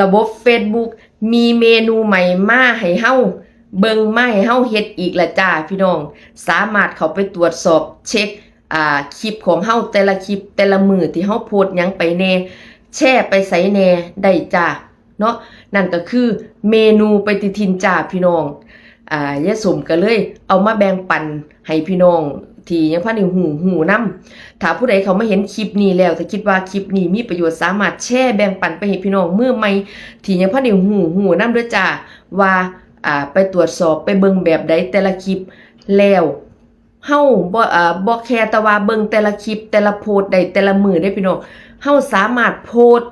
ระบบ Facebook มีเมนูใหม่มาให้เฮาเบิ่งมาให้เฮาเฮ็ดอีกละจ้าพี่น้อง สามารถเข้าไปตรวจสอบเช็คอ่าคลิปของเฮาแต่ละคลิปแต่ละมือที่เฮาโพสต์หยังไปแน่แชร์ไปใส่แน่ได้จ้าเนาะนั่นก็คือเมนูไปฏิทินจ้าพี่น้องอ่ายาสมก็เลยเอามาแบ่งปันให้พี่น้อง ที่ยังพันในหูหูนํถ้าผู้ใดเขามาเห็นคลิปนี้แล้วถ้าคิดว่าคลิปนี้มีประโยชน์สามารถแชร์แบ่งปันไปให้พี่น้องมือใหม่ที่ยังพันในหูหูนํด้วยจ้าว่าอ่าไปตรวจสอบไปเบิ่งแบบใดแต่ละคลิปแล้วเฮาบ่อ่าบ่แค่แต่ว่าเบิ่งแต่ละคลิปแต่ละโพสต์ได้แต่ละมือได้พี่น้องเฮาสามารถโพสต์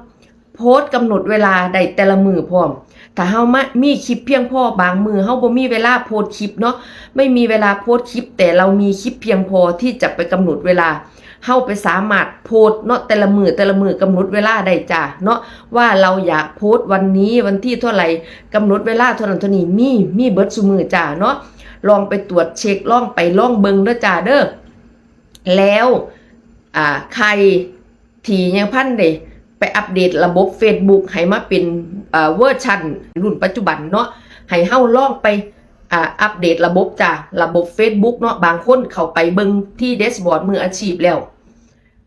โพสต์กำหนดเวลาได้แต่ละมือพร้อม ถ้าเฮามามีคลิปเพียงพอบางมือเฮาบ่มีเวลาโพสต์คลิปเนาะไม่มีเวลาโพสต์คลิป แต่เรามีคลิปเพียงพอที่จะไปกำหนดเวลาเฮาไปสามารถโพสเนาะแต่ละมือแต่ละมือกำหนดเวลาได้จ้าเนาะว่าเราอยากโพสวันนี้วันที่เท่าไหร่กำหนดเวลาเท่านั้นเท่านี้มีมีเบิดซุมือจ้าเนาะลองไปตรวจเช็คลองไปลองเบิงเด้อจ้าเด้อแล้วอ่าใครที่ยังพันเด ไปอัปเดตระบบ Facebook ให้มาเป็นเวอร์ชันรุ่นปัจจุบันเนาะให้เฮาลองไปอัปเดตระบบจ้ะระบบ Facebook เนาะบางคนเข้าไปเบิงที่เดสบอร์ดมืออาชีพแล้ว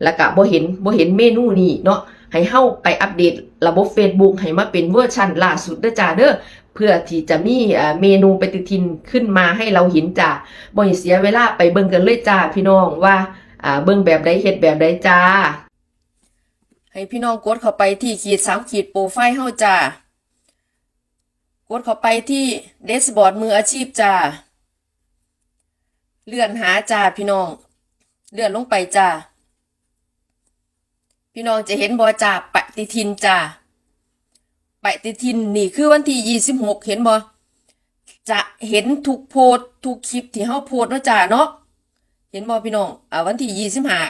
แล้วก็บ่เห็นบ่เห็นเมนูนี้เนาะให้เฮาไปอัปเดตระบบ Facebook ให้มาเป็นเวอร์ชันล่าสุดเด้อจ้าเด้อเพื่อที่จะมีเมนูปฏิทินขึ้นมาให้เราเห็นจ้าบ่เสียเวลาไปเบิ่งกันเลยจ้าพี่น้องว่าอ่าเบิ่งแบบใดเฮ็ดแบบใดจ้า ให้พี่น้องกดเข้าไปที่ขีดสามขีดโปรไฟล์เฮาจ้ากดเข้าไปที่เดสบอร์ดมืออาชีพจ้าเลื่อนหาจ้าพี่น้อง เลื่อนลงไปจ้าพี่น้องจะเห็นบอจ้าปฏิทินจ้าปฏิทินนี่คือวันที่ยี่สิบหกเห็นบอจะเห็นทุกโพสทุกคลิปที่เฮาโพสเนาะจ้าเนาะเห็นบอพี่น้องอ่าวันที่ยี่สิบห้า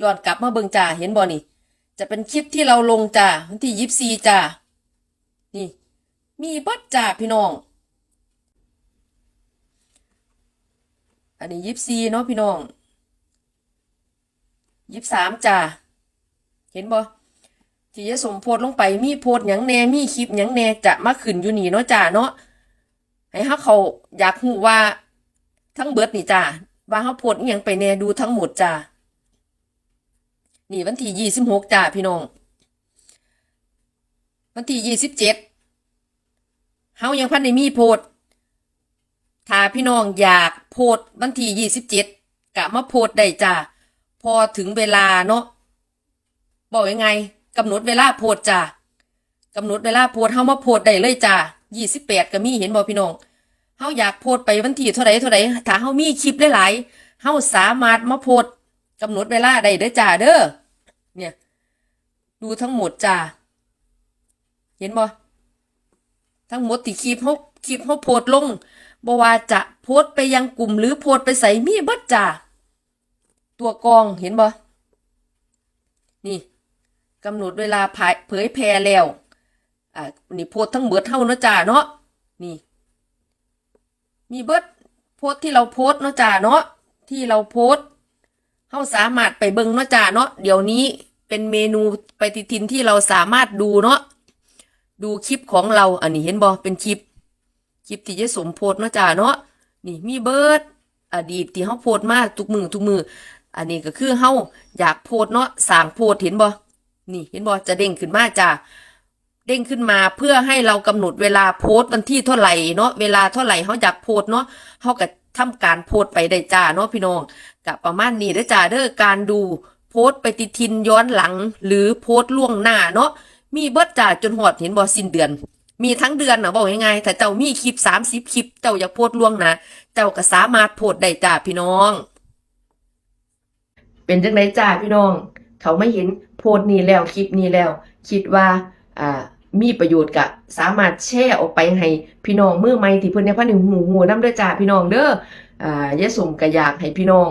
ย้อนกลับมาเบิ่งจ้าเห็นบอนี่ จะเป็นคลิปที่เราลงจ้าวันที่ยิบซีจ้านี่ มีเบัดจ้าพี่น้อง อันนี้ยิบซีเนาะพี่น้องยิบสามจ้าเห็นบ่ที่จะสมโพสต์ลงไปมีโพสต์หยังแน่มีคลิปหยังแน่จะมาขึ้นอยู่นี่เนาะจ้าเนาะให้เฮาเขาอยากรู้ว่าทั้งเบิดนี่จ้าว่าเฮาโพสต์อิหยังไปแน่ดูทั้งหมดจ้า นี่วันที่ยี่สิบหกจ้าพี่น้อง วันที่ยี่สิบเจ็ดเฮายังพันในมีโพดถ้าพี่น้องอยากโพดวันที่ยี่สิบเจ็ดกะมาโพดได้จ้าพอถึงเวลาเนาะบอกยังไงกำหนดเวลาโพดจ้ากำหนดเวลาโพดเฮามาโพดได้เลยจ้ายี่สิบแปดก็มีเห็นบ่พี่น้องเฮาอยากโพดไปวันที่เท่าไรเท่าไรถ้าเฮามีคลิปหลายๆเฮาสามารถมาโพดกำหนดเวลาได้เด้อจ้าเด้อ เนี่ย ดูทั้งหมดจ้าเห็นบ่ทั้งหมดที่คลิปเขาคลิปเขาโพสต์ลงบว่าจะโพสต์ไปยังกลุ่มหรือโพสต์ไปใส่มีเบัดจ้าตัวกองเห็นบ่ นี่กำหนดเวลาเผยแพร่แล้ว อ่า นี่โพสต์ทั้งเบิดเท่านะจ้าเนาะ นี่ มีเบิดโพสต์ที่เราโพสต์เนาะจ้าเนาะ ที่เราโพสต์ เขาสามารถไปเบิ่งเนาะจ้าเนาะเดี๋ยวนี้เป็นเมนูปฏิทินที่เราสามารถดูเนาะดูคลิปของเราอันนี้เห็นบ่เป็นคลิป คลิปที่จะสมโพสเนาะจ้าเนาะนี่มีเบิร์ดอดีตที่เขาโพสมากทุกมือทุกมืออันนี้ก็คือเขาอยากโพสเนาะสางโพสเห็นบ่นี่เห็นบ่จะเด้งขึ้นมาจ้าเด้งขึ้นมาเพื่อให้เรากำหนดเวลาโพสต์วันที่เท่าไหร่เนาะเวลาเท่าไหร่เขาอยากโพสต์เนาะเขาก็ ทำการโพสต์ไปได้จ้าเนาะพี่น้องกับประมาณนี้เด้จ้าเด้อการดูโพสต์ไปฏิทินย้อนหลัง หรือโพสต์ล่วงหน้าเนาะมีเบิดจ้าจนหอดเห็นบ่สิ้นเดือน มีทั้งเดือนนะบอกยังไงถ้าเจ้ามีคลิปสามสิบคลิป เจ้าอยากโพสต์ล่วงน้าเจ้าก็สามารถโพสต์ได้จ้าพี่น้อง เป็นจังไดจ้าพี่น้อง เขาไม่เห็นโพสต์นี้แล้วคลิปนี้แล้ว คิดว่า อ่า มีประโยชน์กะสามารถแชร์ออกไปให้พี่น้องมือใหม่ที่เพิ่อนในพันหนึ่งหูหูน้ำเด้อจ้าพี่น้องเด้ออ่ายะสมก็อยากให้พี่น้อง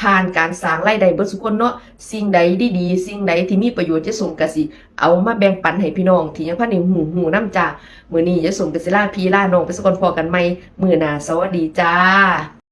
ผ่านการสร้างรายได้เบิดสุคนเนาะสิ่งใดดีๆสิ่งใดที่มีประโยชน์จะส่งกสิ เอามาแบ่งปันให้พี่น้องที่ยังพันในหูหูน้ำจ้ามือนี้ยะสมกะสิลาพี่ลาน้องไปสกอนพอกันใหมมือหนาสวัสดีจ้า